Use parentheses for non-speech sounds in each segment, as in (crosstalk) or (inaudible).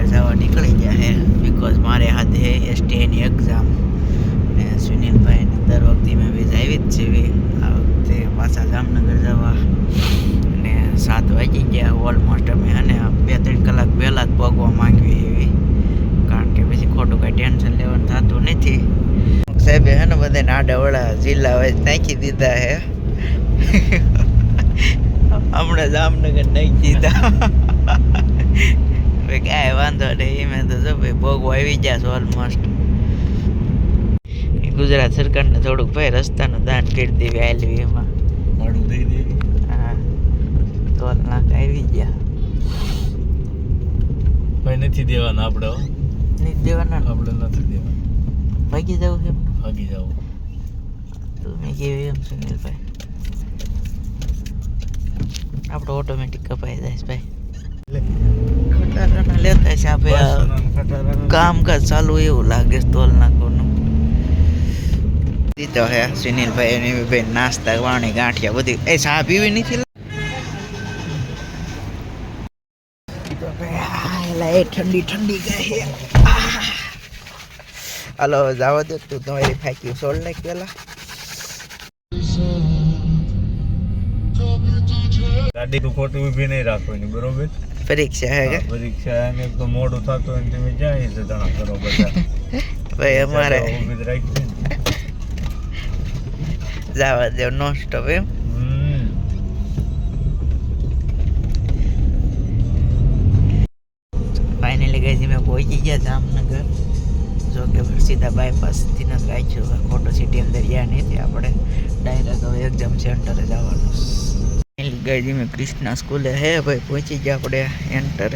જામનગર જવા નીકળી ગયા હે બિકોઝ મારે હાથે હે એસટીઆઈની એક્ઝામ ને સુનિલભાઈને દર વખતે મેં બી આવી જ છે બી. આ વખતે પાછા જામનગર જવા. ને સાત વાગી ગયા ઓલમોસ્ટ અમે અને બે ત્રણ કલાક પહેલાં જ પગવા માંગવી એવી. કારણ કે પછી ખોટું કાંઈ ટેન્શન લેવાનું થતું નથી. સાહેબે હે ને બધાને આડાવડા જિલ્લા વાઇઝ નાખી દીધા હે. હમણાં જામનગર નાખી દીધા. ભાઈ કાંઈ વાંધો નહીં એમાં તો જો ભાઈ ભોગવો આવી ગયા છે ઓલમોસ્ટ ગુજરાત સરકારને થોડુંક ભાઈ રસ્તાનું દાન કરી દેવી આલવી એમાં. ભાડું દઈ દેવી? હા તોલ નાક આવી ગયા. ભાઈ નથી દેવાના આપણે નથી દેવાના આપણે નથી દેવાના. ભાગી જવું છે ભાગી જાવ. તું મેં કેવી એમ સુનિલભાઈ? આપણો ઓટોમેટિક કપાઈ જાય ભાઈ. ખટારાના લેતા છે આપણે કામકાજ ચાલુ એવું લાગે તોલ નાખવાનું. દીધો હે સુનિલભાઈ અને ભાઈ નાસ્તા વાણી ગાંઠિયા બધી. એ ચા પીવી નથી ઠંડી ઠંડી ગઈ હે. હાલો જાવા દે તું તમારી ફાંકી સોળ નાખ પેલા ગાડી તો ખોટી ઊભી નહીં રાખવાની બરોબર? પરીક્ષા હે પરીક્ષા અને તો મોડું થતું હોય તમે જાય છે તણા કરો બધા. (laughs) ભાઈ અમારે ઊભી જ રાખી. જવા દે નો સ્ટોપ એમ. ફાઇનલી ગઈ મેં પહોંચી ગયા જામનગર. જો કે સીધા બાયપાસથી ન રાખ્યું ખોટો સિટી અંદર ગયા નહીં આપણે. ડાયરેક્ટ હવે એક્ઝામ સેન્ટરે જવાનું ફાઇનલી ગઈ મેં કૃષ્ણા સ્કૂલે હે ભાઈ પહોંચી ગયા આપણે એન્ટર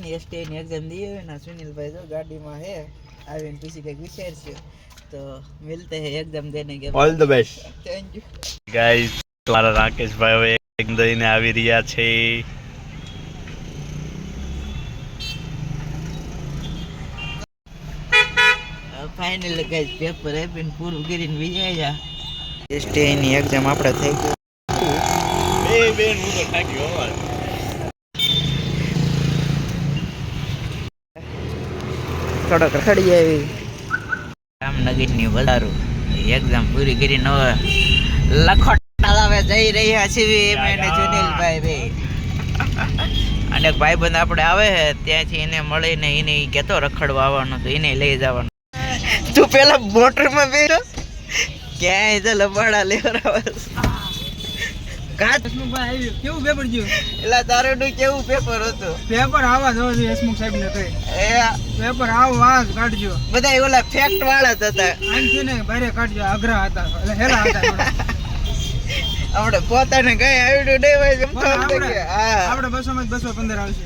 ને એસટીની એક્ઝામ દઈએ હોય ને સુનિલભાઈ જો ગાડીમાં હે આવીને પછી કંઈક વિચારશે. તો મિલતે હે એક્ઝામ દેને કે all the best thank you guys મારા રાકેશભાઈ હવે એક દઈને આવી રહ્યા છે. ફાઇનલ ગાઈઝ પેપર આપીને પૂરું કરીને વિજય એસટીઆઈની એક્ઝામ આપણે થઈ ગઈ. બેન હું તો થાક્યો અવાજ થોડોક રખડી આવી. જામનગરની વધારું એક્ઝામ પૂરી કરી નો લખોટા હવે જઈ રહ્યા છીએ મેને બે. અને ભાઈબંધ આપણે આવે છે ત્યાંથી એને મળીને એને કેતો કહેતો રખડવા આવવાનો તો એને લઈ જવાનો. તું પેલા મોટરમાં બેઠો? ક્યાંય તો લબાડા લેવડાવે કેવું પેપર ગયું? એટલે તારું કેવું પેપર હતું? પેપર આવા જ પેપર આવો કાઢજો. બધા ઓલા ફેક્ટ વાળા જ હતા. ભારે કાઢજો અઘરા હતા. હેલા હતા પોતાને કઈ આવ્યું નહીં આપણે બસો માં બસો પંદર આવશે.